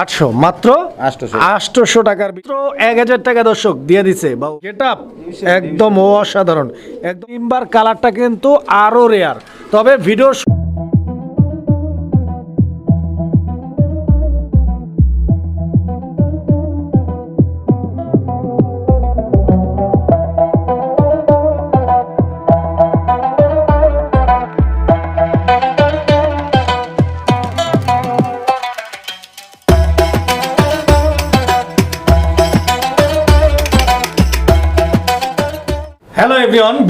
আটশো মাত্র 800 আটশোশো টাকার মাত্র এক হাজার টাকা দর্শক দিয়ে দিছে। আপ একদম অসাধারণ। একদম কালারটা কিন্তু আরও রেয়ার তবে ভিডিও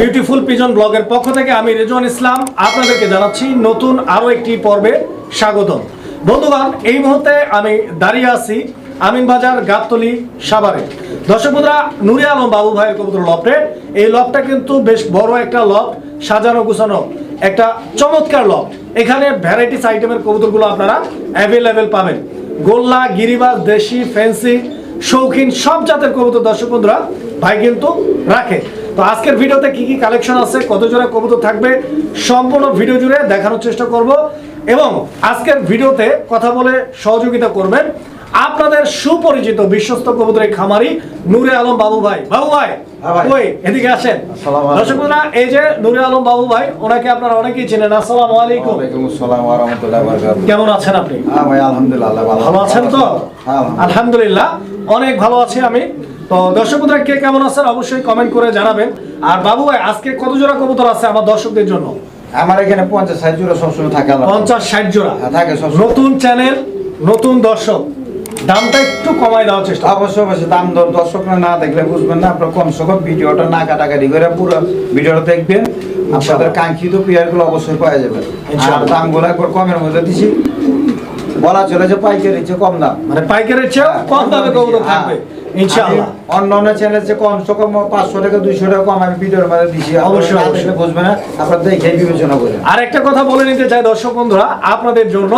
বিউটিফুল পিজন ব্লগের পক্ষ থেকে আমি রেজওয়ান ইসলাম আপনাদেরকে জানাচ্ছি নতুন আরও একটি পর্বে স্বাগতম। বন্ধুগণ, এই মুহূর্তে আমি দাঁড়িয়ে আছি আমিনবাজার গাবতলি সাভারে। দর্শক বন্ধুরা, নুরে আলম বাবু ভাইয়ের কবুতর লফটে। এই লফটা কিন্তু বেশ বড় একটা লফট, সাজানো গুছানো একটা চমৎকার লফট। এখানে ভ্যারাইটিস আইটেমের কবুতরগুলো আপনারা অ্যাভেলেবেল পাবেন। গোল্লা গিরিবাজ দেশি ফ্যান্সি শৌখিন সব জাতের কবুতর দর্শক বন্ধুরা ভাই কিন্তু রাখে। তো আজকের ভিডিওতে কি কি কালেকশন আছে কত জোড়া কবুতর থাকবে সম্পূর্ণ ভিডিও জুড়ে দেখানোর চেষ্টা করব এবং আজকের ভিডিওতে কথা বলে সহযোগিতা করবেন আপনাদের সুপরিচিত বিশ্বস্ত কবুতরের খামারি নূরে আলম বাবু ভাই। বাবু ভাই হ্যাঁ ওই এদিকে আসেন। দর্শক বন্ধুরা এই যে নূরে আলম বাবু ভাই ওনাকে আপনারা অনেকেই চেনেন। আসসালামু আলাইকুম। ওয়ালাইকুম আসসালাম ওয়া রাহমাতুল্লাহি ওয়া বারাকাতুহু। কেমন আছেন আপনি? হ্যাঁ ভাই আলহামদুলিল্লাহ ভালো আছেন তো? আলহামদুলিল্লাহ। অনেক ভালো আছি আমি। তো দর্শক বন্ধুরা কে কেমন আছেন অবশ্যই কমেন্ট করে জানাবেন। আর বাবু ভাই আজকে কত জোড়া কবুতর আছে আমার দর্শকদের জন্য? আমার এখানে পঞ্চাশ ষাট জোড়া সবসময় থাকে আল্লাহ পঞ্চাশ ষাট জোড়া? হ্যাঁ, থাকে। নতুন চ্যানেল নতুন দর্শক। দামটা একটু কমাই দেওয়ার চেষ্টা অবশ্যই অবশ্যই। দাম দর দর্শকরা না দেখলে বুঝবেন না। আপনার কম সম ভিডিওটা না কাটাকাটি করে পুরো ভিডিওটা দেখবেন। আপনাদের কাঙ্ক্ষিত পেয়ারগুলো অবশ্যই পাওয়া যাবে। আর। দামগুলো একবার কমের মধ্যে দিছি। বলা চলে যে পাইকারি চেয়ে কম দাম। মানে পাইকারের চেয়েও কম দামে কবুতর থাকবে ইনশাআল্লাহ। অন্য অন্য চ্যানেল যে কম কম পাঁচশো টাকা দুইশো টাকা কম আমি ভিডিওর মধ্যে দিছি। অবশ্যই, অবশ্যই। অবশ্যই। না আপনার দেখে বিবেচনা করেন। আর একটা কথা বলে নিতে চাই দর্শক বন্ধুরা আপনাদের জন্য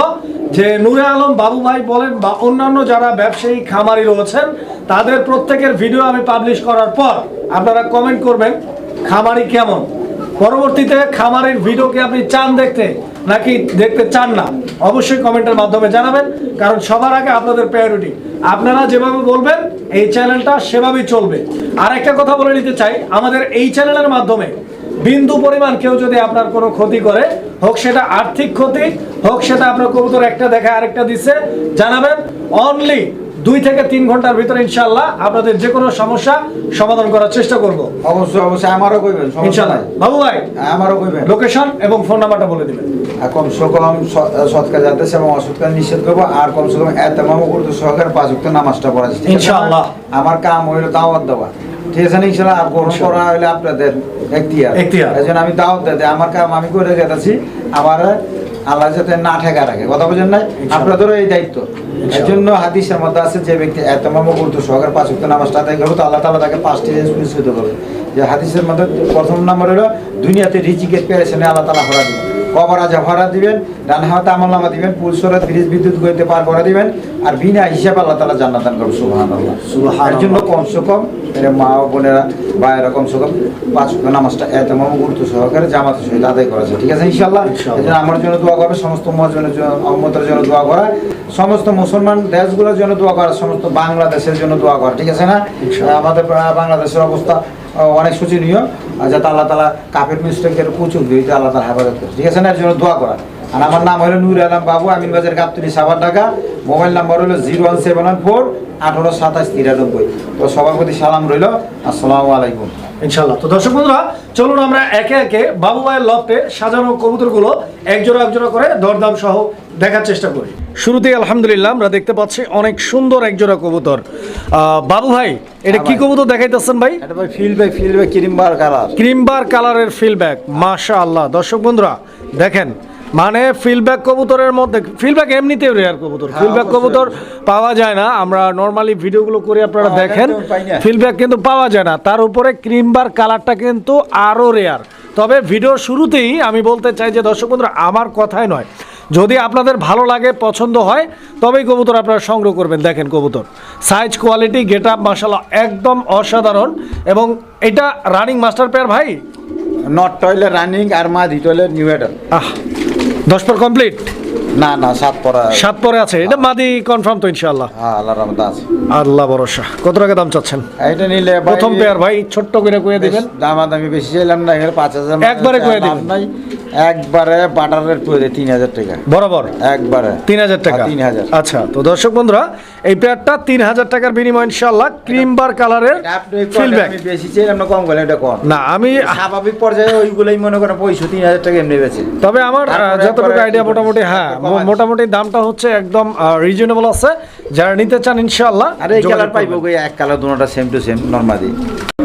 যে নূরে আলম বাবু ভাই বলেন বা অন্যান্য যারা ব্যবসায়ী খামারি রয়েছেন তাদের প্রত্যেকের ভিডিও আমি পাবলিশ করার পর আপনারা কমেন্ট করবেন খামারি কেমন? পরবর্তীতে খামারের ভিডিওকে আপনি চান দেখতে নাকি দেখতে চান না, অবশ্যই কমেন্টের মাধ্যমে জানাবেন, কারণ সবার আগে আপনাদের প্রায়োরিটি আপনারা যেভাবে বলবেন, এই চ্যানেলটা সেভাবেই চলবে। আর একটা কথা বলে নিতে চাই, আমাদের এই চ্যানেলের মাধ্যমে বিন্দু পরিমাণ কেউ যদি আপনার কোনো ক্ষতি করে, হোক সেটা আর্থিক ক্ষতি, হোক সেটা আপনার কবুতর একটা দেখা আরেকটা দিচ্ছে, জানাবেন অনলি দুই থেকে তিন ঘণ্টার ভিতরে ইনশাল্লাহ আপনাদের যে কোনো সমস্যা সমাধান করার চেষ্টা করব। অবশ্যই অবশ্যই আমারও কইবেন ইনশাল্লাহ বাবু ভাই আমারও কইবেন। লোকেশন এবং ফোন নাম্বারটা বলে দিবেন। কমসে কম স- সৎ এবং অসৎ কাজ নিষেধ করব আর কমসে কম এত মামু করতে সহকারে পাঁচ উক্ত নামাজটা পড়া আছে আমার কাম হইল দাওয়াত দেওয়া। ঠিক আছে না ইনশাল্লাহ আর গ্রহণ করা হইলে আপনাদের এখতিয়ার। এখতিয়ার। এই জন্য আমি দাওয়াত দিতে আমার কাম আমি করে গেছি আমার আল্লাহ যাতে না ঠেকা রাখে কথা বলছেন না আপনাদেরও এই দায়িত্ব। জন্য হাদিসের মধ্যে আছে যে ব্যক্তি এত উর্দু সহকার পাঁচ নামাজটা আদায় করবে তো আল্লাহ তালা তাকে পাঁচটি জিনিস পুরস্কৃত করবে। যে হাদিসের মধ্যে প্রথম নাম্বার হলো দুনিয়াতে রিজিকের পেরেছেন আল্লাহ তালা ভরা দিবেন। কবর আজা ভরা দিবেন ডান হাতে আমল নামা দিবেন পুরুষরা ব্রিজ বিদ্যুৎ গইতে পার করে দিবেন আর বিনা হিসাবে আল্লাহ তালা জান্নাত দান করবে সুবহানাল্লাহ। এর জন্য কমসে কম এর মা বোনেরা ভাইয়েরা কমসে কম পাঁচ নামাজটা এত মামু গুরুত্ব সহকারে জামাতের সহিত আদায় করা ঠিক আছে ইনশাল্লাহ আমার জন্য দোয়া করবে সমস্ত মহাজনের জন্য অম্মতের জন্য দোয়া করা সমস্ত মুসলমান দেশগুলোর জন্য দোয়া করা সমস্ত বাংলাদেশের জন্য দোয়া করা ঠিক আছে না? আমাদের বাংলাদেশের অবস্থা অনেক শোচনীয়। যাতে আল্লাহ তালা কাপের মিস্টেকের প্রচুর দিতে আল্লাহ তালা হেফাজত করে ঠিক আছে না? এর জন্য দোয়া করা আর আমার নাম হলো নুর আলম বাবু, আমিন বাজার গাবতলি সাবার ঢাকা। মোবাইল নাম্বার হলো zero one seven one four আঠারো সাতাশ তিরানব্বই। তো সবার প্রতি সালাম রইল। আসসালামু আলাইকুম। ইনশাল্লাহ তো দর্শক বন্ধুরা, চলুন আমরা একে একে বাবু ভাইয়ের লফটে সাজানো কবুতরগুলো একজোড়া একজোড়া করে দরদাম সহ দেখার চেষ্টা করি। শুরুতেই আলহামদুলিল্লাহ আমরা দেখতে পাচ্ছি অনেক সুন্দর একজোড়া কবুতর। বাবু ভাই এটা কি ভাই। কবুতর দেখাইতেছেন ভাই? এটা ভাই ফিল বাই ফিল বাই ক্রিম কালার ক্রিমবার কালারের ফিলব্যাক মাশা আল্লাহ দর্শক বন্ধুরা দেখেন মানে ফিলব্যাক কবুতরের মধ্যে ফিলব্যাক এমনিতেও রেয়ার কবুতর। হ্যাঁ, ফিলব্যাক কবুতর পাওয়া যায় না। আমরা নর্মালি ভিডিওগুলো করে আপনারা দেখেন তো, পাই না। ফিলব্যাক কিন্তু পাওয়া যায় না। তার উপরে ক্রিমবার কালারটা কিন্তু আরও রেয়ার তবে ভিডিও শুরুতেই আমি বলতে চাই যে দর্শক বন্ধুরা আমার কথাই নয়। যদি আপনাদের ভালো লাগে পছন্দ হয় তবেই কবুতর আপনারা সংগ্রহ করবেন। দেখেন কবুতর। সাইজ কোয়ালিটি গেট আপ মাসাল্লাহ একদম অসাধারণ এবং এটা রানিং মাস্টার পেয়ার ভাই? নট টয়লেট রানিং আর মা দি টয়লেট নিউ এডাল আহ দশ পর কমপ্লিট না না সাত পরে। সাত পরে আছে। এটা মাদি কনফার্ম তো ইনশাআল্লাহ। হ্যাঁ আল্লাহ রহমত আছে। আল্লাহ ভরসা। কত টাকা দাম চাচ্ছেন? এটা নিলে প্রথম পেয়ার ভাই ছোট্ট করে কয়ে দিবেন। দামাদামি বেশি চাইলাম না পাঁচ হাজার একবারে কয়ে লাভ দিবেন। একবারে বাটার রেট তিন হাজার টাকা। বরাবর? একবারে। তিন হাজার টাকা? তিন হাজার। আচ্ছা তো দর্শক বন্ধুরা এই পেয়ারটা তিন হাজার টাকার বিনিময় ইনশাল্লাহ ক্রিম বার কালারের ফিলব্যাক বেশি চাইলাম না কম করলে এটা কম। না আমি স্বাভাবিক পর্যায়ে ওইগুলোই মনে করেন পয়সা তিন হাজার টাকা এমনি বেছে তবে আমার যতটুকু আইডিয়া মোটামুটি হ্যাঁ। মোটামুটি দামটা হচ্ছে একদম রিজনেবল আছে। যারা নিতে চান ইনশাল্লাহ আর এই কালার পাইবো। এক কালার দুটোটা সেম টু সেম নর্মালি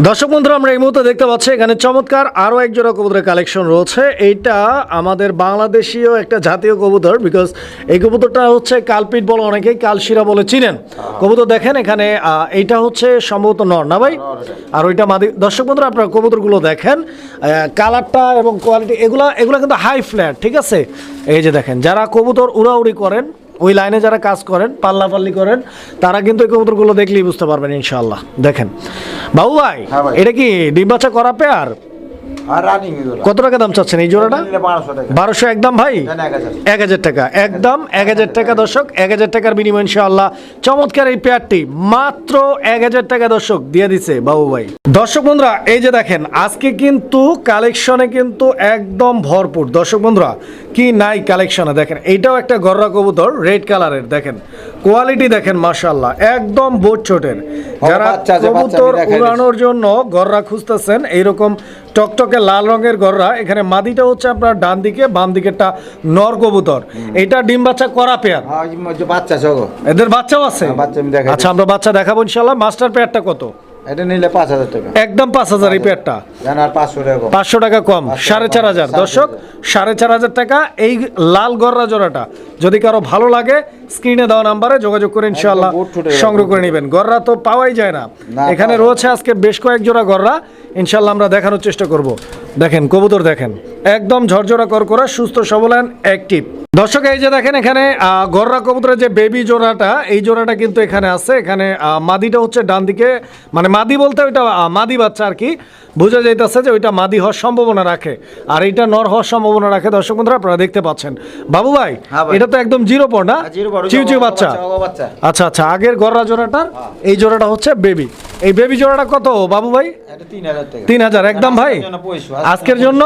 দর্শক বন্ধুরা, আমরা এই মুহূর্তে দেখতে পাচ্ছি, এখানে চমৎকার আরও এক জোড়া কবুতরের কালেকশন রয়েছে। এইটা আমাদের বাংলাদেশীয় একটা জাতীয় কবুতর বিকজ এই কবুতরটা হচ্ছে কালপিট বলে অনেকেই কালশিরা বলে চিনেন। কবুতর দেখেন এখানে এইটা হচ্ছে সম্ভবত নর, না ভাই? আর ওইটা মাদি, দর্শক বন্ধুরা, আপনারা কবুতরগুলো দেখেন কালারটা এবং কোয়ালিটি এগুলা এগুলা কিন্তু হাই ফ্ল্যাট ঠিক আছে? এই যে দেখেন, যারা কবুতর উড়াউড়ি করেন ওই লাইনে যারা কাজ করেন পাল্লাপাল্লি করেন তারা কিন্তু এই কবুতরগুলো দেখলেই বুঝতে পারবেন ইনশাল্লাহ দেখেন। বাবু ভাই হ্যাঁ এটা কি ডিম বাচ্চা করা পেয়ার? কত টাকা দাম চাচ্ছেন এই জোড়াটা? বারোশো একদম ভাই? এক হাজার। টাকা একদম এক হাজার টাকা দর্শক এক হাজার টাকার বিনিময় ইনশাআল্লাহ। চমৎকার এই পেয়ারটি মাত্র এক হাজার টাকা দর্শক দিয়ে দিছে বাবু ভাই। দর্শক বন্ধুরা এই যে দেখেন আজকে কিন্তু কালেকশনে কিন্তু একদম ভরপুর। দর্শক বন্ধুরা কি নাই কালেকশনে? দেখেন এইটাও একটা গররা কবুতর রেড কালারের দেখেন। কোয়ালিটি দেখেন মাশাআল্লাহ একদম বোট ছোটের। যারা কবুতর উড়ানোর জন্য গররা খুঁজতেছেন এইরকম টকটকে লাল রঙের গররা এখানে মাদিটা হচ্ছে আপনার ডান দিকে বাম দিকেরটা নর কবুতর। এটা ডিম বাচ্চা করা পেয়ার হ্যাঁ বাচ্চা সহ। এদের বাচ্চাও আছে? হ্যাঁ, আচ্ছা আমরা বাচ্চা দেখাবো ইনশাল্লাহ মাস্টার পেয়ারটা কত? এটা নিলে পাঁচ হাজার টাকা। একদম পাঁচ হাজার এই পেয়ারটা পাঁচশো টাকা কম। পাঁচশো টাকা কম সাড়ে চার হাজার। দর্শক সাড়ে চার হাজার টাকা এই লাল গররা জোড়াটা। যদি কারও ভালো লাগে স্ক্রিনে দেওয়া নাম্বারে যোগাযোগ করে ইনশাল্লাহ সংগ্রহ করে নেবেন। গররা তো পাওয়াই যায় না। না, এখানে রয়েছে আজকে বেশ কয়েক জোড়া গররা ইনশাল্লাহ আমরা দেখানোর চেষ্টা করব। দেখেন কবুতর দেখেন। একদম ঝরঝরা কর করা সুস্থ সবল অ্যাক্টিভ দর্শক এই যে দেখেন এখানে গররা কবুতরের যে বেবি জোড়াটা এই জোড়াটা কিন্তু এখানে আছে। এখানে মাদিটা হচ্ছে ডান দিকে মানে মাদি বলতে ওইটা মাদি বাচ্চা আর কি। বোঝা যাইতেছে যে ওইটা মাদি হওয়ার সম্ভাবনা রাখে। আর এইটা নর হওয়ার সম্ভাবনা রাখে। দর্শক বন্ধুরা আপনারা দেখতে পাচ্ছেন। বাবু ভাই হ্যাঁ এটা তো একদম জিরো পর না? আর চিউ চিউ বাচ্চা। বাচ্চা আচ্ছা আচ্ছা আগের গররা জোড়াটার এই জোড়াটা হচ্ছে বেবি এই বেবি জোড়াটা কত বাবু ভাই? তিন হাজার একদম ভাই? আজকের জন্য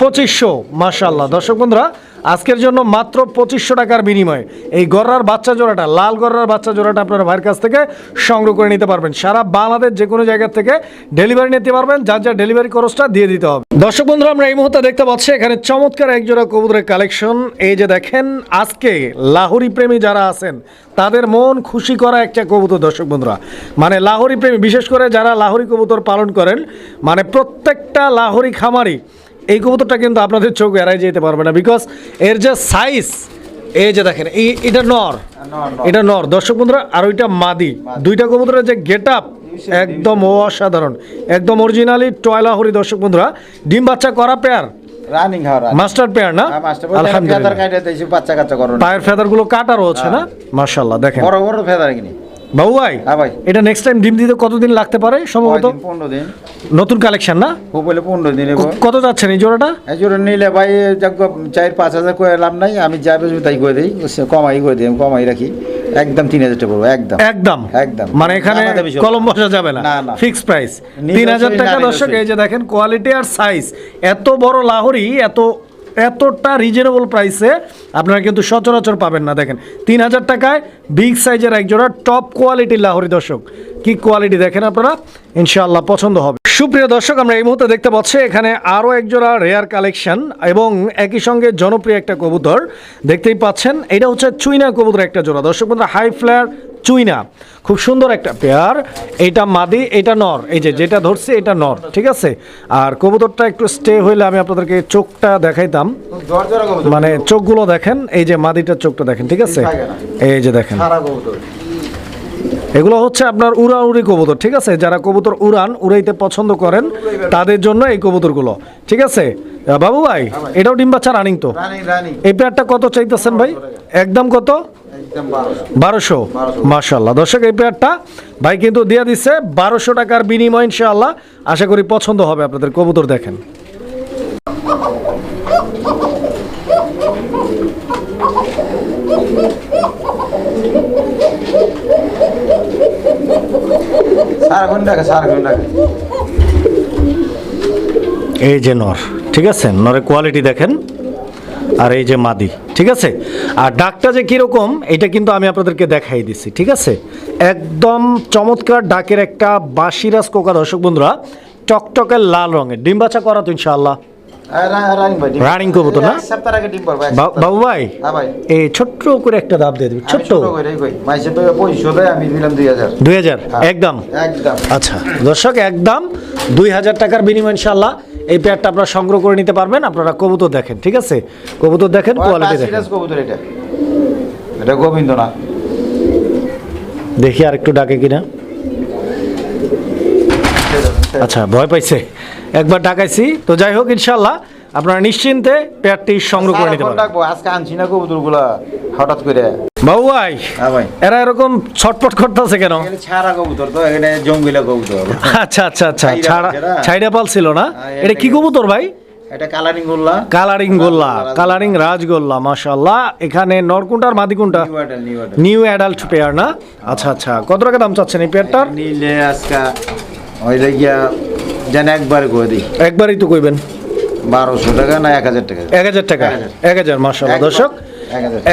পঁচিশশো, মাসা আল্লাহ মার্শাল্লাহ দর্শক বন্ধুরা আজকের জন্য মাত্র পঁচিশশো টাকার বিনিময়ে। এই গররার বাচ্চা জোড়াটা, লাল গররার বাচ্চা জোড়াটা আপনারা ভাইয়ের কাছ থেকে সংগ্রহ করে নিতে পারবেন। সারা বাংলাদেশ যে কোনো জায়গা থেকে ডেলিভারি নিতে পারবেন, যার যার ডেলিভারি খরচটা দিয়ে দিতে হবে। দর্শক বন্ধুরা, আমরা এই মুহূর্তে দেখতে পাচ্ছি এখানে চমৎকার এক জোড়া কবুতরের কালেকশন। এই যে দেখেন, আজকে লাহোরি প্রেমী যারা আছেন, তাদের মন খুশি করা একটা কবুতর, দর্শক বন্ধুরা। মানে লাহোরি প্রেমী, বিশেষ করে যারা লাহোরি কবুতর পালন করেন মানে প্রত্যেকটা লাহোরি খামারি এই কবুতরটা কিন্তু আপনাদের চোখ এড়াই যেতে পারবে না বিকজ এর যে সাইজ এই যে দেখেন এই এটা নর। নর। এটা নর। দর্শক বন্ধুরা আর ওইটা মাদি। দুইটা কবুতরের যে গেট আপ একদম অসাধারণ। একদম অরিজিনালি টয়লাহরি দর্শক বন্ধুরা। ডিম বাচ্চা করা পেয়ার রানিং মাস্টার পেয়ার না? আলহামদুলিল্লাহ। আলহামদুলিল্লাহ পায়ের ফেদারগুলো কাটা রয়েছে না? মার্শাল্লাহ দেখেন। বড় বড় ফেদার কিনি। বাবু ভাই হ্যাঁ ভাই। এটা নেক্সট টাইম ডিম দিতে কতদিন লাগতে পারে সম্ভবত? পনেরো দিন। নতুন কালেকশন না? খুব বলে পনেরো দিন কত যাচ্ছেন এই জোড়াটা? এই জন্য নিলে ভাই চার পাঁচ হাজার করে লাভ নাই আমি যা বেশি তাই করে দিই কমাই করে দিই আমি কমাই রাখি। একদম তিন হাজার টাকা পড়ব একদম। একদম? একদম। মানে এখানে কলম বসা যাবে না। ফিক্স প্রাইস তিন হাজার টাকা দর্শক এই যে দেখেন কোয়ালিটি আর সাইজ এত বড় লাহোরি এত এতটা রিজনেবল প্রাইসে আপনারা কিন্তু সচরাচর পাবেন না। দেখেন, তিন হাজার টাকায় বিগ সাইজের একজোড়া টপ কোয়ালিটির লাহোরি দর্শক। কি কোয়ালিটি দেখেন আপনারা? ইনশাআল্লাহ পছন্দ হবে। সুপ্রিয় দর্শক, আমরা এই মুহূর্তে দেখতে পাচ্ছি এখানে আরও একজোড়া রেয়ার কালেকশন এবং একই সঙ্গে জনপ্রিয় একটা কবুতর। দেখতেই পাচ্ছেন, এটা হচ্ছে চুইনা কবুতর একটা জোড়া। দর্শক বন্ধুরা হাই ফ্লায়ার চুইনা। খুব সুন্দর একটা পেয়ার। এইটা মাদি এটা নর। এই যে যেটা ধরছে এটা নর ঠিক আছে? আর কবুতরটা একটু স্টে হইলে আমি আপনাদেরকে চোখটা দেখাইতাম। মানে চোখগুলো দেখেন এই যে মাদিটার চোখটা দেখেন ঠিক আছে? এই যে দেখেন। এগুলো হচ্ছে আপনার উড়া উড়ি কবুতর ঠিক আছে? যারা কবুতর উড়ান উড়াইতে পছন্দ করেন তাদের জন্য এই কবুতরগুলো ঠিক আছে? বাবু ভাই এটাও ডিম বাচ্চা রানিং তো? এই পেয়ারটা কত চাইতেছেন ভাই? একদম কত? বারোশো। মার্শাল্লাহ দর্শক, এই পেয়ারটা ভাই কিন্তু দিয়ে দিচ্ছে বারোশো টাকার বিনিময়, ইনশাআল্লাহ। আশা করি পছন্দ হবে আপনাদের। কবুতর দেখেন। এই যে নর। ঠিক আছে? নরের কোয়ালিটি দেখেন। আর এই যে মাদি, ঠিক আছে? আর ডাকটা যে কীরকম, এটা কিন্তু আমি আপনাদেরকে দেখাই দিছি, ঠিক আছে? একদম চমৎকার ডাকের একটা বাসিরাজ কোকা দর্শক বন্ধুরা, টকটকের লাল রঙের ডিম বাচ্চা করা তো ইনশাআল্লাহ। রানিং ভাই Running কবুতর না? বাবু ভাই হ্যাঁ এই ছোট্ট করে একটা দাম দিয়ে দেবে ছোট্ট। তো দুই হাজার। হ্যাঁ। একদম? একদম। আচ্ছা দর্শক একদম। দুই হাজার টাকার বিনিময় ইনশাল্লাহ এই পেয়ারটা আপনারা সংগ্রহ করে নিতে পারবেন আপনারা কবুতর দেখেন ঠিক আছে? কবুতর দেখেন কোয়ালিটি দেখেন। কবুতর এটা। এটা গোবিন্দ না। দেখি আর একটু ডাকে কিনা। আচ্ছা ভয় পাইছে? একবার ডাকাইছি। তো যাই হোক ইনশাল্লাহ আপনারা নিশ্চিন্তে পেয়ারটি সংগ্রহ করে নিতে ডাকবো আজকে আনছি না কবুতরগুলা হঠাৎ করে। বাবু ভাই হ্যাঁ ভাই। এরা এরকম ছটপট করতেছে কেন? ছাড়া কবুতর তো এখানে জঙ্গিলা কবুতর। আচ্ছা আচ্ছা আচ্ছা ছাড়া ছাইডা পাল ছিল না? হ্যাঁ, এটা কি কবুতর ভাই? এটা কালারিং গোল্লা। কালারিং গোল্লা কালারিং রাজগোল্লা মাশাল্লাহ এখানে নরকুন্টা আর মাদিকুন্টা new adult new adult new adult pair না? আচ্ছা আচ্ছা। কত টাকা দাম চাচ্ছেন এই পেয়ারটার নিলে আজকে ওই গিয়া যেন একবার করে দিই। একবারই তো কইবেন। বারোশো টাকা না এক হাজার টাকা? এক হাজার টাকা? এক হাজার। একদম। দর্শক।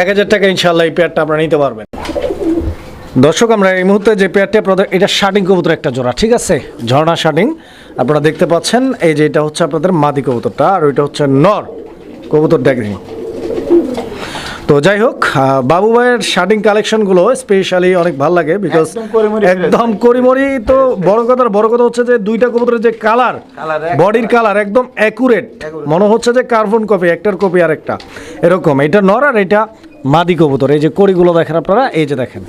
এক হাজার টাকা। ইনশাল্লাহ এই পেয়ারটা আপনারা নিতে পারবেন। দর্শক আমরা এই মুহূর্তে যে পেয়ারটি আপনাদের এটা শার্টিং কবুতর একটা জোড়া ঠিক আছে? ঝর্ণা শার্টিং আপনারা দেখতে পাচ্ছেন এই যে এটা হচ্ছে আপনাদের মাদি কবুতরটা আর ওইটা হচ্ছে নর কবুতর দেখেন তো যাই হোক বাবু ভাইয়ের শার্টিং কালেকশনগুলো স্পেশালি অনেক ভালো লাগে বিকজ একদম করিমরি তো বড় কথার বড় কথা হচ্ছে যে দুইটা কবুতরের যে কালার বডির কালার একদম অ্যাকুরেট মনে হচ্ছে যে কার্বন কপি একটার কপি আর একটা। এরকম এটা নর আর এটা মাদি কবুতর। এই যে কড়িগুলো দেখেন আপনারা এই যে দেখেন।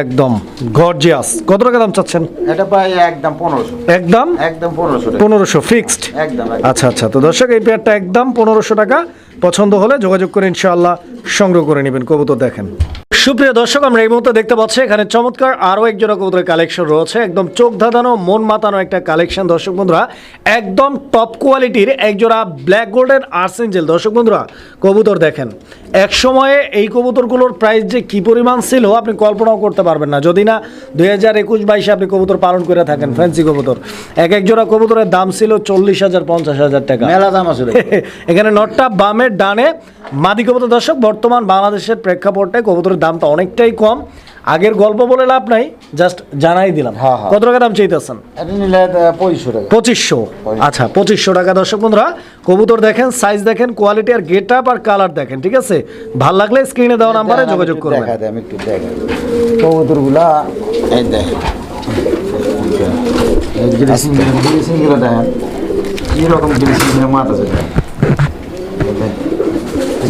একদম গর্জিয়াস কত টাকা দাম চাচ্ছেন? এটা ভাই একদম 1500 একদম? একদম পনেরোশো টাকা। পনেরোশো ফিক্সড একদম একদম। আচ্ছা আচ্ছা তো দর্শক এই পেয়ারটা একদম 1500 টাকা। পছন্দ হলে যোগাযোগ করে ইনশাআল্লাহ সংগ্রহ করে নেবেন। কবুতর দেখেন। সুপ্রিয় দর্শক আমরা এই মুহূর্তে দেখতে পাচ্ছি এখানে চমৎকার আরও এক জোড়া কবুতরের কালেকশন রয়েছে। একদম চোখ ধাঁধানো মন মাতানো একটা কালেকশন দর্শক বন্ধুরা একদম টপ কোয়ালিটির এক জোড়া ব্ল্যাক গোল্ডেন আর্সেঞ্জেল দর্শক বন্ধুরা কবুতর দেখেন। এক সময়ে এই কবুতরগুলোর প্রাইস যে কি পরিমাণ ছিল আপনি কল্পনাও করতে পারবেন না। যদি না দুই হাজার একুশ বাইশে আপনি কবুতর পালন করে থাকেন ফ্যান্সি কবুতর। এক এক জোড়া কবুতরের দাম ছিল চল্লিশ হাজার পঞ্চাশ হাজার টাকা। মেলা দাম আসলে এখানে নটটা বামের ডানে মাদি কবুতর। দর্শক বর্তমান বাংলাদেশের প্রেক্ষাপটে কবুতরের দামটা অনেকটাই কম। আগের গল্প বলে লাভ নাই জাস্ট জানাই দিলাম। হ্যাঁ, হ্যাঁ। কত টাকা দাম চাইতেছেন? পঁচিশশো আচ্ছা পঁচিশশো টাকা। দর্শক বন্ধুরা কবুতর দেখেন সাইজ দেখেন কোয়ালিটি আর গেট আপ আর কালার দেখেন ঠিক আছে? ভালো লাগলে স্ক্রিনে দেওয়া নাম্বারে যোগাযোগ করবেন। এই দেখেন। আছে?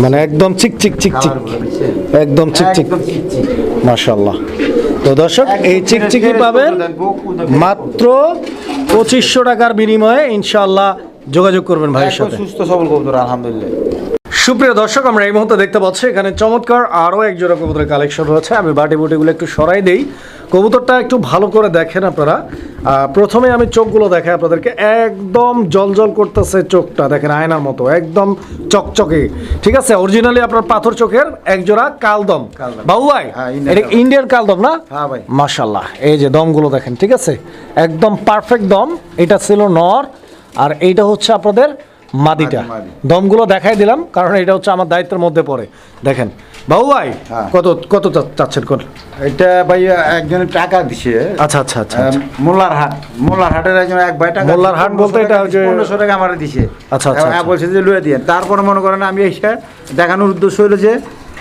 মানে একদম চিক চিক চিক চিক। একদম চিক চিক একদম চিকচিক। মাশাল্লাহ তো দর্শক এই চিকচিকি পাবেন। মাত্র পঁচিশশো টাকার বিনিময়ে ইনশাল্লাহ যোগাযোগ করবেন ভাইয়ের সাথে। সুস্থ সবল কবুতর আলহামদুলিল্লাহ। সুপ্রিয় দর্শক আমরা এই মুহূর্তে দেখতে পাচ্ছি এখানে চমৎকার আরও এক জোড়া কবুতরের কালেকশন রয়েছে। আমি বাটি বুটিগুলো একটু সরাই দেই। কবুতরটা একটু ভালো করে দেখেন আপনারা। প্রথমে আমি চোখগুলো দেখাই আপনাদেরকে। একদম জলজল করতেছে চোখটা দেখেন আয়নার মতো একদম চকচকে। ঠিক আছে? অরিজিনালি আপনার পাথর চোখের একজোড়া কালদম। কালদম। বাবু ভাই হ্যাঁ, এটা। ইন্ডিয়ান কালদম। না? হ্যাঁ ভাই। মাশাল্লাহ এই যে দমগুলো দেখেন ঠিক আছে? একদম পারফেক্ট দম এটা ছিল নর আর এইটা হচ্ছে আপনাদের মাদিটা মাদি, মাদি। দমগুলো দেখাই দিলাম কারণ এটা হচ্ছে আমার দায়িত্বের মধ্যে পড়ে। দেখেন বাবু ভাই হ্যাঁ। কত কত চাচ্ছেন কোন? এটা ভাই একজনের টাকা দিছে। আচ্ছা আচ্ছা আচ্ছা মোল্লার হাট। মোল্লার হাটের একজন এক ভাই টাকা মোল্লার হাট বলতে এটা যে- পনেরোশো টাকা আমার দিছে। আচ্ছা, আচ্ছা, এবং আচ্ছা। বলছে যে লুয়ে দিয়ে। তারপরে মনে করেন আমি এসে দেখানোর উদ্দেশ্য হলো যে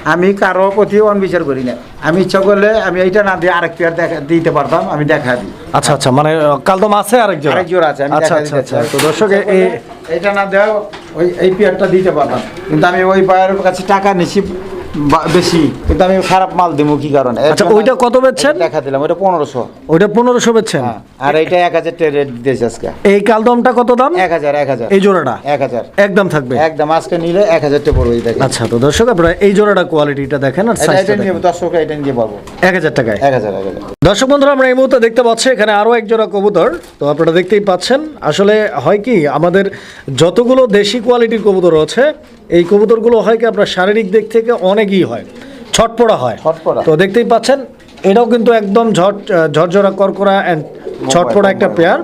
আমি কারও প্রতি অনবিচার করি না। আমি ইচ্ছা করলে আমি এইটা না দিয়ে আরেক পেয়ার দেখা দিতে পারতাম আমি দেখা দিই। আচ্ছা আচ্ছা মানে আহ, কালদম আছে আরেকজন আরেক জোড়া আছে আমি আচ্ছা দেখা আচ্ছা আচ্ছা। তো দর্শক এ- এ- না দেওয়া ওই এই পেয়ারটা দিতে পারতাম কিন্তু আমি ওই পায়ের কাছে টাকা নিছি। বেশি কিন্তু আমি খারাপ মাল দেবো কি কারণে? আচ্ছা, ওইটা কত বেচছেন? দেখা দিলাম ওইটা পনেরোশো। ওইটা পনেরোশো বেচছেন? আর এইটা এক হাজার রেট দিয়েছে আজকে। এই কালদমটা কত দাম? এক হাজার এক হাজার। এই জোড়াটা? এক হাজার। একদম থাকবে? একদম আজকে নিলে এক পড়বে দেখেন। আচ্ছা তো দর্শক আপনারা এই জোড়াটা কোয়ালিটিটা দেখেন আর সাইজটা এটা দর্শক এটা নিয়ে পারব এক হাজার টাকায়? এক হাজার এক হাজার। দর্শক বন্ধুরা আমরা এই মুহূর্তে দেখতে পাচ্ছি এখানে আরও এক জোড়া কবুতর। তো আপনারা দেখতেই পাচ্ছেন আসলে হয় কি আমাদের যতগুলো দেশি কোয়ালিটির কবুতর রয়েছে এই কবুতরগুলো হয় কি আপনার শারীরিক দিক থেকে অনেকই হয় ছটপড়া হয়। ছটপড়া। তো দেখতেই পাচ্ছেন এটাও কিন্তু একদম ঝট ঝরঝরা করকরা অ্যান্ড ছটপড়া একটা পেয়ার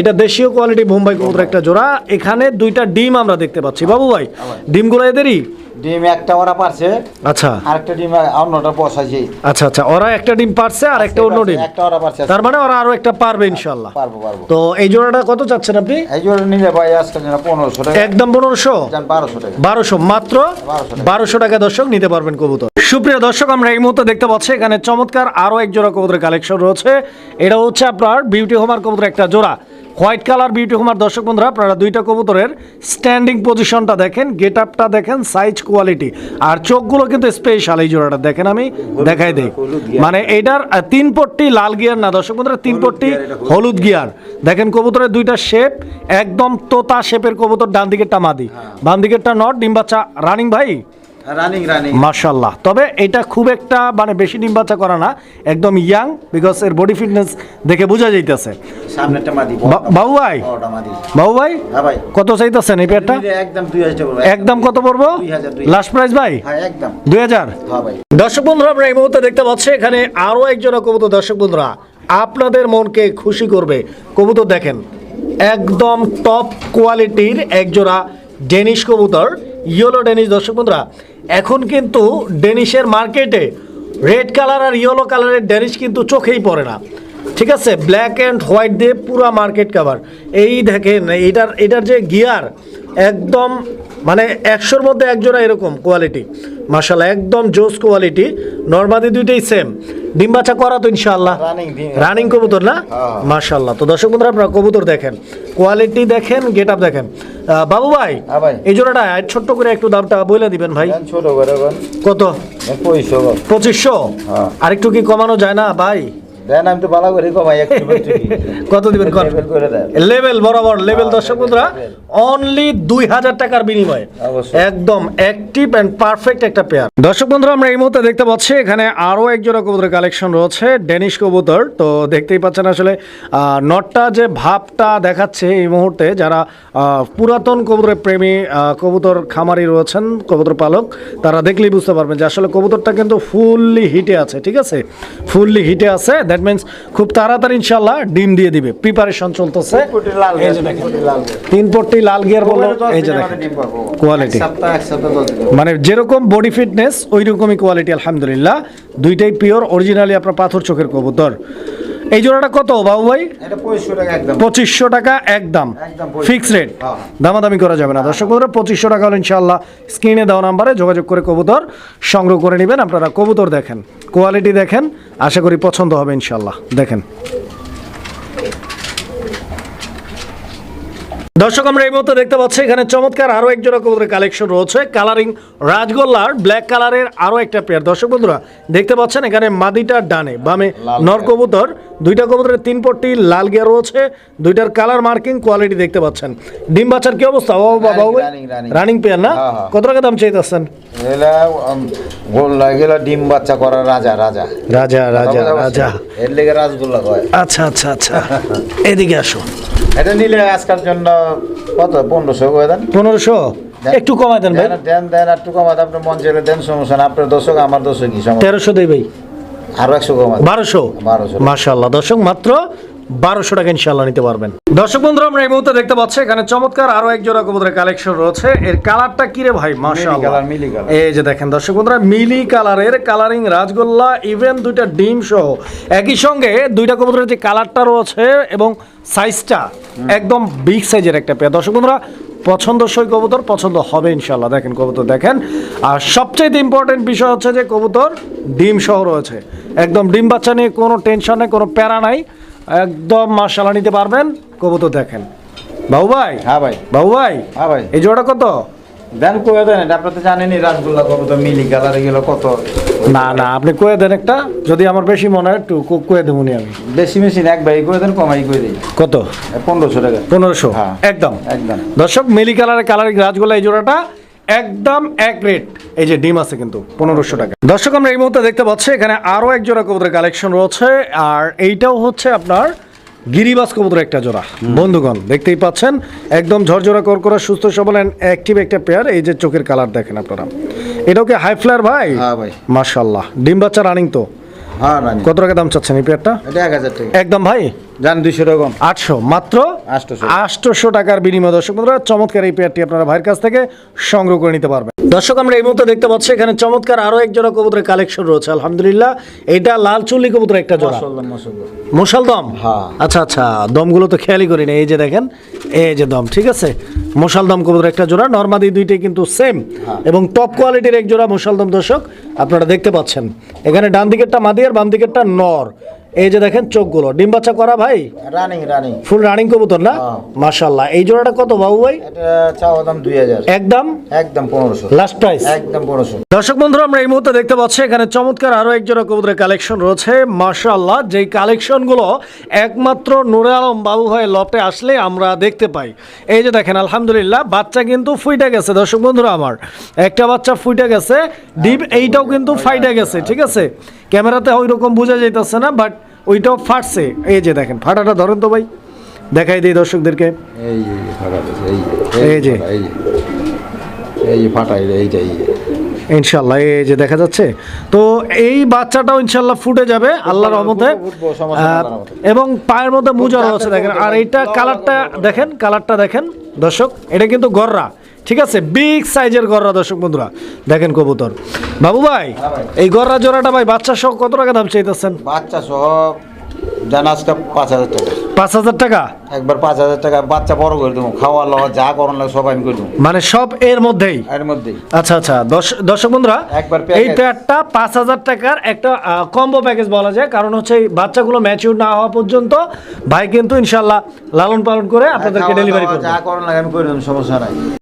এটা দেশীয় কোয়ালিটি মুম্বাই কবুতর একটা জোড়া। এখানে দুইটা ডিম আমরা দেখতে পাচ্ছি। বাবু ভাই ডিমগুলো এদেরই? ডিম একটা ওরা পারছে আচ্ছা। আরেকটা ডিম অন্যটা বসাইছি। আচ্ছা আচ্ছা ওরা একটা ডিম পারছে আর একটা অন্য ডিম। একটা ওরা পারছে তার মানে ওরা আরও একটা পারবে ইনশাল্লাহ পারব পারব। তো এই জোড়াটা কত চাচ্ছেন আপনি? এই জন্য নিলে ভাই আজকে যেন পনেরোশো টাকা। একদম পনেরোশো? বারোশো টাকা। বারোশো মাত্র 1200 টাকা। বারোশো টাকা দর্শক নিতে পারবেন কবুতর। সুপ্রিয় দর্শক আমরা এই মুহূর্তে দেখতে পাচ্ছি এখানে চমৎকার আরও এক জোড়া কবুতরের কালেকশন রয়েছে। এটা হচ্ছে আপনার বিউটি হোমার কবুতর একটা জোড়া। হোয়াইট কালার বিউটি হোমার দর্শক বন্ধুরা আপনারা দুইটা কবুতরের স্ট্যান্ডিং পজিশনটা দেখেন গেট আপটা দেখেন সাইজ কোয়ালিটি আর চোখগুলো কিন্তু স্পেশাল এই জোড়াটা। দেখেন আমি দেখাই দেই। মানে এটার তিন পট্টি লাল গিয়ার না দর্শক বন্ধুরা তিন পট্টি হলুদ। গিয়ার দেখেন কবুতরের দুইটা শেপ একদম তোতা শেপের কবুতর ডান দিকেরটা মাদি। হ্যাঁ। বাম দিকেরটা নট ডিম বাচ্চা রানিং ভাই? রানিং রানিং মার্শাল্লাহ তবে এটা খুব একটা মানে বেশি ডিম বাচ্চা করা না একদম ইয়াং বিকজ এর বডি ফিটনেস দেখে বোঝা যাইতেছে। সামনেরটা মাদি বাবু ভাই? বাবু ভাই? হ্যাঁ ভাই। কত চাইতেছেন এই পেয়ারটা একদম দুই হাজার টাকা একদম কত পড়ব? 2000, 2000 লাস্ট প্রাইস ভাই? হ্যাঁ একদম। দুই হাজার? হ্যাঁ ভাই। দর্শক বন্ধুরা আমরা এই মুহূর্তে দেখতে পাচ্ছি এখানে আরও একজন কবুতর। দর্শক বন্ধুরা আপনাদের মনকে খুশি করবে। কবুতর দেখেন একদম টপ কোয়ালিটির একজোড়া ডেনিশ কবুতর ইয়েলো ডেনিশ দর্শক বন্ধুরা এখন কিন্তু ডেনিশের মার্কেটে রেড কালার আর ইয়েলো কালারের ডেনিশ কিন্তু চোখেই পড়ে না। ঠিক আছে? ব্ল্যাক অ্যান্ড হোয়াইট দিয়ে পুরো মার্কেট কাভার এই দেখেন এটার এটার যে গিয়ার একদম মানে একশোর মধ্যে একজোড়া এরকম কোয়ালিটি মার্শাল্লাহ একদম জোস কোয়ালিটি নর্মাদি দুইটাই সেম ডিম বাচ্চা করা তো ইনশাল্লাহ রানিং কবুতর না? হ্যাঁ। মার্শাল্লাহ তো দর্শক বন্ধুরা আপনারা কবুতর দেখেন। কোয়ালিটি দেখেন গেট আপ দেখেন বাবু ভাই হ্যাঁ এই জোড়াটা ছোট্ট করে একটু দামটা বলে দিবেন ভাই। ছোট করে কত? পঁচিশশো। আর একটু কি কমানো যায় না ভাই? দেন আমি তো ভালো করে কমাই। কত দিবেন লেভেল বরাবর লেভেল হ্যাঁ, দর্শক বন্ধুরা অনলি দুই হাজার টাকার বিনিময়ে। একদম অ্যাক্টিভ অ্যান্ড পারফেক্ট একটা পেয়ার দর্শক বন্ধুরা আমরা এই মুহূর্তে দেখতে পাচ্ছি এখানে আরও এক জোড়া কবুতরের কালেকশন রয়েছে ডেনিশ কবুতর। তো দেখতেই পাচ্ছেন আসলে নটটা যে ভাবটা দেখাচ্ছে এই মুহূর্তে যারা আহ, পুরাতন কবুতরের প্রেমী কবুতর খামারি রয়েছেন কবুতর পালক তারা দেখলেই বুঝতে পারবেন যে আসলে কবুতরটা কিন্তু ফুললি হিটে আছে ঠিক আছে? ফুললি হিটে আছে দ্যাট মিনস খুব তাড়াতাড়ি ইনশাল্লাহ ডিম দিয়ে দিবে। প্রিপারেশন চলতেছে। তিন পট্টি লাল গিয়ার বলল এই যে দেখেন। কোয়ালিটি মানে যেরকম বডি ফিটনেস ওই রকমই কোয়ালিটি আলহামদুলিল্লাহ। দুইটাই পিওর অরিজিনালি আপনার পাথর চোখের কবুতর। এই জোড়াটা কত বাবু ভাই? এটা পঁয়ষট্টি টাকা একদম। পঁচিশশো টাকা একদম। ফিক্স রেট হ্যাঁ। দামাদামি করা যাবে না। দর্শক বন্ধুরা পঁচিশশো টাকা হলে ইনশাল্লাহ স্ক্রিনে দেওয়া নাম্বারে যোগাযোগ করে কবুতর সংগ্রহ করে নেবেন। আপনারা কবুতর দেখেন। কোয়ালিটি দেখেন আশা করি পছন্দ হবে ইনশাল্লাহ দেখেন। দর্শক আমরা এই মুহূর্তে দেখতে পাচ্ছি এখানে চমৎকার আরও এক জোড়া কবুতরের কালেকশন রয়েছে। কালারিং রাজগোল্লার ব্ল্যাক কালারের আরও একটা পেয়ার দর্শক বন্ধুরা দেখতে পাচ্ছেন এখানে মাদিটা ডানে বামে নর কবুতর। দুইটা কবুতরের তিন পট্টি লাল গিয়ার রয়েছে। দুইটার কালার মার্কিং কোয়ালিটি দেখতে পাচ্ছেন। ডিম বাচ্চার কি অবস্থা? ও বাবা. রানিং পেয়ার না? হ্যাঁ, হ্যাঁ। কত টাকা দাম চাইতেছেন? ডিম বাচ্চা করা রাজা রাজা। রাজা রাজা রাজা। এর লেগে রাজগোল্লা কয়। আচ্ছা আচ্ছা আচ্ছা। এদিকে আসো এটা নিলে আজকাল জন্য কত? পনেরোশো করে দেন। পনেরোশো? একটু কমাই দেন ভাই। দেন দেন দেন কমাই কমাতে আপনি মন দেন সমস্যা না আপনার দর্শক আমার দর্শক কি সমস্যা? তেরোশো দেই ভাই। আরও একশো কমাতে বারোশো? বারোশো। মাশাল্লাহ দর্শক মাত্র বারোশো টাকা ইনশাল্লাহ নিতে পারবেন। দর্শক বন্ধুরা আমরা এই মুহূর্তে দেখতে পাচ্ছি এখানে চমৎকার আরও এক জোড়া কবুতরের কালেকশন রয়েছে। এর কালারটা কি রে ভাই? মাশাআল্লাহ। এই যে দেখেন দর্শক বন্ধুরা মিলি কালারের কালারিং রাজগোল্লা ইভেন দুইটা ডিম সহ। একই সঙ্গে দুইটা কবুতরের যে কালারটা রয়েছে এবং সাইজটা একদম বিগ সাইজের একটা পেয়ার। দর্শক বন্ধুরা পছন্দসই কবুতর পছন্দ হবে ইনশাল্লাহ দেখেন কবুতর দেখেন। আর সবচেয়ে ইম্পর্টেন্ট বিষয় হচ্ছে যে কবুতর ডিম সহ রয়েছে। একদম ডিম বাচ্চা নিয়ে কোনো টেনশন নেই কোনো প্যারা নাই। একদম মাসালা নিতে পারবেন। কবুতর দেখেন। বাবু ভাই? হ্যাঁ ভাই। বাবু ভাই? হ্যাঁ ভাই। এই জোড়া কত? দেন কয়ে দেন এটা আপনি তো জানেনই রাসগোল্লা কত মিলি কালারে গেল কত? না না আপনি কয়ে দেন একটা যদি আমার বেশি মনে হয় একটু কয়ে দেবুনি আমি। বেশি মেশিন এক ভাই করে দেন কমাই করে দিই। কত? পনেরোশো টাকা। পনেরোশো? হ্যাঁ। একদম। একদম। দর্শক মিলি কালারের কালারিং রাজগোল্লা এই জোড়াটা। একদম এক রেট এই যে ডিম আছে কিন্তু পনেরোশো টাকা। দর্শক আমরা এই মুহূর্তে দেখতে পাচ্ছি এখানে আরও এক জোড়া কবুতরের কালেকশন রয়েছে আর এইটাও হচ্ছে আপনার গিরিবাস কবুতর একটা জোড়া। বন্ধুগণ দেখতেই পাচ্ছেন একদম ঝরঝরা করকরা সুস্থ সবল অ্যাক্টিভ একটা পেয়ার এই যে চোখের কালার দেখেন আপনারা। এটাও কি হাই ফ্লায়ার ভাই? হ্যাঁ ভাই। মাশাল্লাহ ডিম বাচ্চা রানিং তো? হ্যাঁ কত টাকা দাম চাচ্ছেন এই পেয়ারটা এটা এক হাজার টাকা। একদম ভাই? জান দুইশো রকম আটশো মাত্র আটশোশো। টাকার বিনিময়। দর্শক বন্ধুরা চমৎকার এই পেয়ারটি আপনারা ভাইয়ের কাছ থেকে সংগ্রহ করে নিতে পারবেন। দর্শক আমরা এই মুহূর্তে দেখতে পাচ্ছি এখানে চমৎকার আরও এক জোড়া কবুতরের কালেকশন রয়েছে আলহামদুলিল্লাহ। এটা লাল চুল্লি কবুতর একটা জোড়া। মশাল দম? হ্যাঁ। আচ্ছা আচ্ছা দমগুলো তো খেয়ালই করি না এই যে দেখেন এই যে দম ঠিক আছে? মশাল দম কবুতর একটা জোড়া নর্মাদি দুইটাই কিন্তু সেম এবং টপ কোয়ালিটির এক জোড়া মশাল দম দর্শক আপনারা দেখতে পাচ্ছেন। এখানে ডান দিকেরটা মাদি আর বাম দিকেরটা নর। এই যে দেখেন চোখগুলো ডিম বাচ্চা করা ভাই? রানিং রানিং ফুল রানিং কবুতর না? হ্যাঁ। মাশাল্লাহ এই জোড়াটা কত বাবু ভাই? এটা চাওয়া দাম দুই হাজার। একদম? একদম পনেরোশো। লাস্ট প্রাইস একদম পনেরোশো। দর্শক বন্ধুরা আমরা এই মুহূর্তে দেখতে পাচ্ছি এখানে চমৎকার আরও এক জোড়া কবুতরের কালেকশন রয়েছে। মাশাআল্লাহ যেই কালেকশনগুলো একমাত্র নুরে আলম বাবু ভাই লটে আসলে আমরা দেখতে পাই। এই যে দেখেন আলহামদুলিল্লাহ বাচ্চা কিন্তু ফুইটা গেছে দর্শক বন্ধুরা আমার। একটা বাচ্চা ফুইটা গেছে ডিপ এইটাও কিন্তু ফাইটা গেছে ঠিক আছে? ক্যামেরাতে ওই রকম বোঝা যাইতেছে না বাট ওইটাও ফাটছে। এই যে দেখেন ফাটাটা ধরেন তো ভাই। দেখাই দিই দর্শকদেরকে। এই এই যে। এই এই ইনশাল্লাহ এই যে। দেখা যাচ্ছে। তো এই বাচ্চাটাও ইনশাল্লাহ ফুটে যাবে আল্লাহর রহমতে। এবং পায়ের মধ্যে মুজা জাতের রয়েছে দেখেন। আর এইটা কালারটা দেখেন কালারটা দেখেন দর্শক। এটা কিন্তু গররা। ঠিক আছে? বিগ সাইজের গররা দর্শক বন্ধুরা। দেখেন কবুতর। বাবু ভাই হ্যাঁ এই গররা জোড়াটা ভাই বাচ্চা সহ কত টাকা দাম চাইতেছেন? বাচ্চা সহ জান আজকে পাঁচ হাজার টাকা। পাঁচ হাজার টাকা? একবার পাঁচ হাজার টাকা বাচ্চা বড় করে দেবো খাওয়া লওয়া যা করার লাগে সব আমি করে দেবো। মানে সব এর মধ্যেই? এর মধ্যেই। আচ্ছা আচ্ছা। দর্শ- দর্শক বন্ধুরা একবার এই প্যাডটা পাঁচ হাজার টাকার একটা কম্বো প্যাকেজ বলা যায়। কারণ হচ্ছে এই বাচ্চাগুলো ম্যাচিউর না হওয়া পর্যন্ত ভাই কিন্তু ইনশাল্লাহ লালন পালন করে আপনাদেরকে ডেলিভারি করবে। যা করার লাগে আমি করে দেবো সমস্যা নাই।